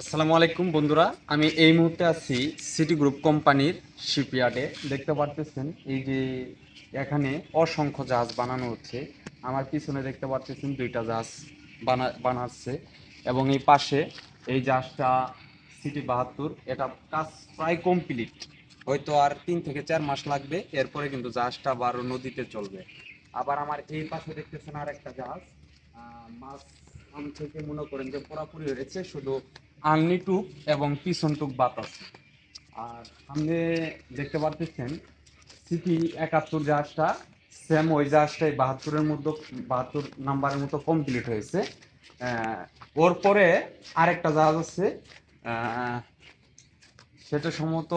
আসসালামু আলাইকুম, বন্ধুরা। আমি এই মুহূর্তে আছি সিটি গ্রুপ কোম্পানির শিপইয়ার্ডে দেখতে পারতেছেন, এই যে এখানে অসংখ্য জাহাজ বানানো হচ্ছে। আমার পিছনে দেখতে পারতেছেন দুইটা জাহাজ বানা, বানাচ্ছে। এবং এই পাশে এই জাহাজটা সিটি বাহাত্তর, এটা কাজ প্রায় কমপ্লিট হয়তো আর তিন থেকে চার মাস লাগবে, এরপরে কিন্তু জাহাজটা আবার নদীতে চলবে। আবার আমার এই পাশে দেখতেছেন আর একটা জাহাজ। মাছ আম থেকে মনে করেন যে পুরাপুরি হয়েছে, শুধু আলনি টুক এবং পিছন টুক বাতাস আর সামনে দেখতে পারতেছেন সিটি একাত্তর জাহাজটা সেম ওই জাহাজটাই বাহাত্তরের মধ্যে, বাহাত্তর নাম্বারের মতো কমপ্লিট হয়েছে। ওর পরে আরেকটা জাহাজ আছে সেটা সম্ভবত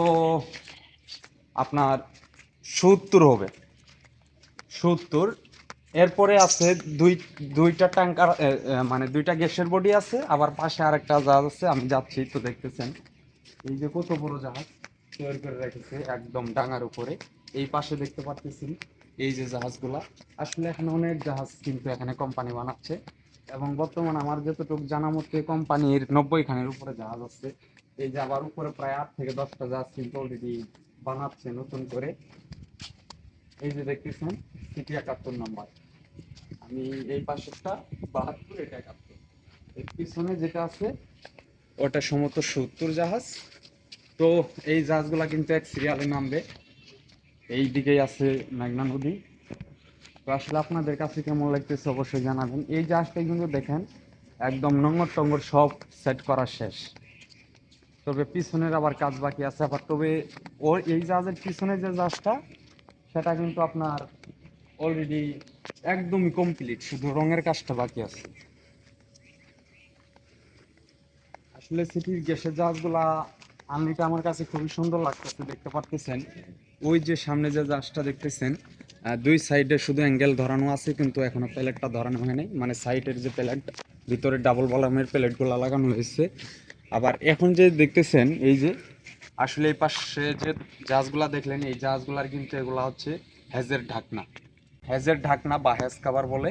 আপনার সত্তর হবে। সত্তর এরপরে আছে দুই, দুইটা ট্যাঙ্কার মানে দুইটা গ্যাসের বডি আছে, আবার পাশে আরেকটা জাহাজ আছে, আমি যাচ্ছি, তো দেখতেছেন। এই যে কত বড় জাহাজ, তৈরি করে রেখেছে, একদম ডাঙার উপরে। এই পাশে দেখতে পাচ্ছেন এই যে জাহাজগুলা। আসলে এখানে অনেক জাহাজ কিন্তু এখানে কোম্পানি বানাচ্ছে, এবং বর্তমানে আমার যতটুকু জানা মতে কোম্পানির নব্বই খানের উপরে জাহাজ আছে। এই যে আবার উপরে প্রায় আট থেকে দশটা জাহাজ কিন্তু অলরেডি বানাচ্ছে নতুন করে। এই যে দেখতেছেন, সিটি একাত্তর নাম্বার। আমি এই পাশেরটা বাহাত্তর এটা একাত্তর এর পিছনে যেটা আছে, ওটা সমত সত্তর জাহাজ। তো এই জাহাজগুলা কিন্তু এক সিরিয়ালে নামবে। এই দিকেই আছে মেঘনা নদী। তো আসলে আপনাদের কাছে কেমন লাগতেছে অবশ্যই জানাবেন। এই জাহাজটা কিন্তু দেখেন, একদম নোংর টঙ্গর সব সেট করা শেষ। তবে পিছনের আবার কাজ বাকি আছে আবার। তবে ওর এই জাহাজের পিছনে যে জাহাজটা, সেটা কিন্তু আপনার অলরেডি একদমই কমপ্লিট শুধু রঙের কাজটা বাকি আছে। আসলে সিটির গ্যাসের জাহাজগুলা আর্মিটা আমার কাছে খুবই সুন্দর লাগতেছে, দেখতে পারতেছেন। ওই যে সামনে যে জাহাজটা দেখতেছেন দুই সাইডে শুধু অ্যাঙ্গেল ধরানো আছে, কিন্তু এখনও প্লেটটা ধরানো হয় নাই। মানে সাইডের যে প্লেট, ভিতরে ডাবল বলামের প্লেটগুলো লাগানো হয়েছে। আবার এখন যে দেখতেছেন, এই যে আসলে এই পাশে যে জাহাজগুলা দেখলেন, এই জাহাজগুলার কিন্তু এগুলা হচ্ছে হেজের ঢাকনা। হেজের ঢাকনা বা হেজ কাভার বলে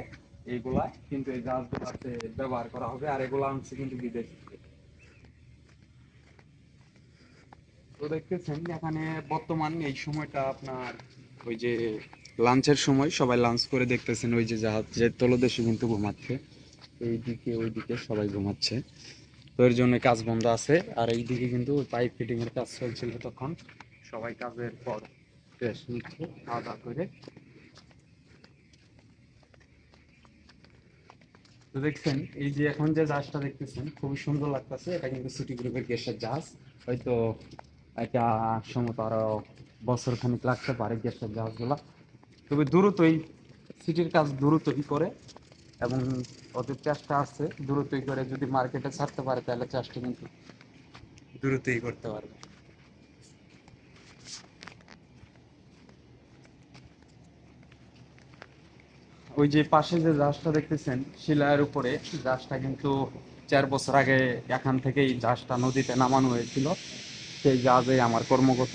এইগুলা, কিন্তু এই জাহাজগুলাতে ব্যবহার করা হবে, আর এগুলা আনছে কিন্তু বিদেশ। তো দেখতেছেন, এখানে বর্তমান এই সময়টা আপনার ওই যে লাঞ্চের সময়, সবাই লাঞ্চ করে দেখতেছেন ওই যে জাহাজ, যে তলদেশে কিন্তু ঘুমাচ্ছে। এই দিকে ওই দিকে সবাই ঘুমাচ্ছে। তো এর জন্য কাজ বন্ধ আছে, আর এই দিকে কিন্তু পাইপ ফিটিং এর কাজ চলছিল তখন। সবাই কাজের পর রেস্ট নিচ্ছে, খাওয়া দাওয়া করে। তো দেখছেন, এই যে এখন যে জাহাজটা দেখতেছেন, খুবই সুন্দর লাগতেছে। এটা কিন্তু সিটি গ্রুপের গ্যাসের জাহাজ। হয়তো এটা সম্ভবত আরও বছর খানিক লাগতে পারে গ্যাসের জাহাজগুলা। তবে দ্রুতই, সিটির কাজ দ্রুতই করে এবং ওদের চেষ্টা আছে, দ্রুতই করে যদি মার্কেটে ছাড়তে পারে, তাহলে চেষ্টা কিন্তু দ্রুতই করতে পারবে। ওই যে পাশে যে জাহাজটা দেখতেছেন শিলায়ের উপরে, জাহাজটা কিন্তু চার বছর আগে এখান থেকেই জাহাজটা নদীতে নামানো হয়েছিল। সেই জাহাজে আমার কর্মগত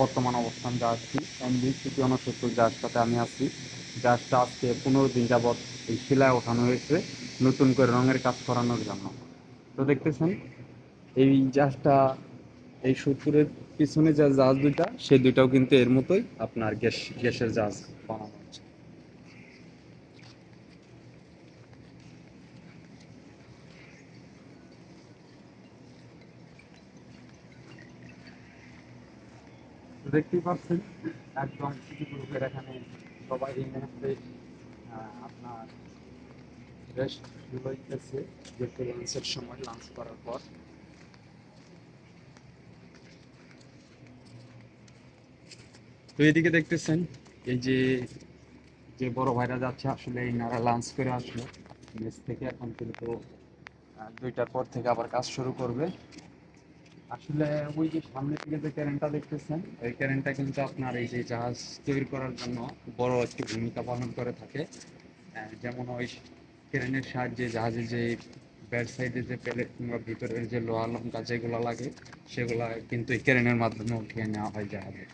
বর্তমান অবস্থান জাহাজটি। এমবি সিটি উনসত্তর জাহাজটাতে আমি আছি। জাহাজটা আজকে পনেরো দিন যাবৎ এই শিলায় ওঠানো হয়েছে, নতুন করে রঙের কাজ করানোর জন্য। তো দেখতেছেন, এই জাহাজটা, এই সত্তরের পিছনে যে জাহাজ দুইটা সেই দুইটাও কিন্তু এর মতোই আপনার গ্যাস, গ্যাসের জাহাজ বানানো হচ্ছে দেখতেই পাচ্ছেন, একদম সিটি গ্রুপের এখানে সবাই এই মুহূর্তে আপনার রেস্ট লইতেছে যেহেতু লাঞ্চের সময় লাঞ্চ করার পর। তো এদিকে দেখতেছেন, এই যে যে বড় ভাইরা যাচ্ছে, আসলে ইনারা লাঞ্চ করে আসলো। মেস থেকে এখন কিন্তু দুইটার পর থেকে আবার কাজ শুরু করবে। আসলে ওই যে সামনে থেকে যে ক্যারেন্টটা দেখতেছেন, এই ক্যারেন্টটা কিন্তু আপনার এই যে জাহাজ তৈরি করার জন্য বড় একটি ভূমিকা পালন করে থাকে। যেমন ওই ক্রেনের সাহায্যে জাহাজে যে ব্যাড সাইডে যে প্লেট কিংবা ভিতরের যে লোহা লঙ্কা যেগুলো লাগে, সেগুলো কিন্তু এই ক্রেনের মাধ্যমে উঠিয়ে নেওয়া হয় জাহাজে।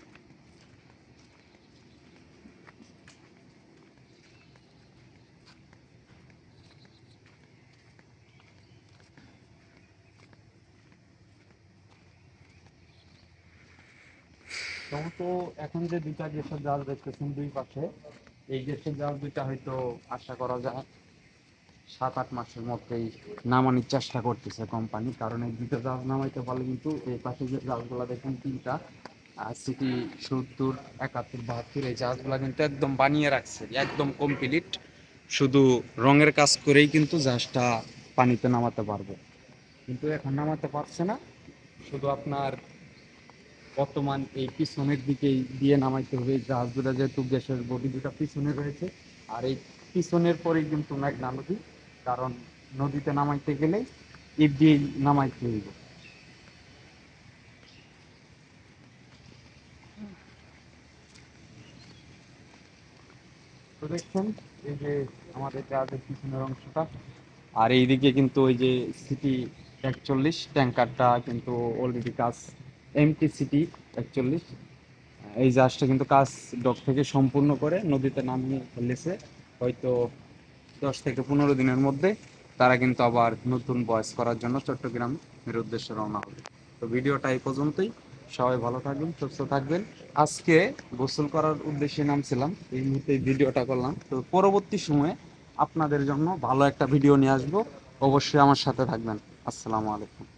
সম্ভবত এখন যে দুইটা গ্যাসের জাল দেখতেছেন দুই পাশে, এই গ্যাসের জাল দুইটা হয়তো আশা করা যায়, সাত, আট মাসের মধ্যেই নামানোর চেষ্টা করতেছে কোম্পানি কারণ এই দুটো জাল নামাইতে পারলে কিন্তু এই পাশে যে জালগুলো দেখেন তিনটা সিটি সত্তর, একাত্তর, বাহাত্তর, এই জাহাজগুলো কিন্তু একদম বানিয়ে রাখছে, একদম কমপ্লিট শুধু রঙের কাজ করেই কিন্তু জাহাজটা পানিতে নামাতে পারবে। কিন্তু এখন নামাতে পারছে না, শুধু আপনার বর্তমান এই পিছনের দিকেই দিয়ে নামাইতে হবে এই জাহাজগুলো যেহেতু গ্যাসের বডি দুটা পিছনে রয়েছে। আর এই পিছনের পরেই কিন্তু মেঘনা নদী, কারণ নদীতে নামাইতে গেলে ইট দিয়ে নামাইতে হইব। তো দেখছেন, এই যে আমাদের পিছনের অংশটা, আর এইদিকে কিন্তু ওই যে সিটি একচল্লিশ, ট্যাঙ্কারটা কিন্তু অলরেডি কাজ এমটি সিটি একচল্লিশ এই জাহাজটা কিন্তু কাজ ডক থেকে সম্পূর্ণ করে নদীতে নামিয়ে ফেলেছে। হয়তো দশ থেকে পনেরো দিনের মধ্যে তারা কিন্তু আবার নতুন বয়স করার জন্য চট্টগ্রামের উদ্দেশ্যে রওনা হবে। তো ভিডিওটা এই পর্যন্তই। সবাই ভালো থাকবেন, সুস্থ থাকবেন। আজকে গোসল করার উদ্দেশ্যে নামছিলাম, এই মুহূর্তে ভিডিওটা করলাম। তো পরবর্তী সময়ে আপনাদের জন্য ভালো একটা ভিডিও নিয়ে আসব। অবশ্যই আমার সাথে থাকবেন। আসসালামু আলাইকুম।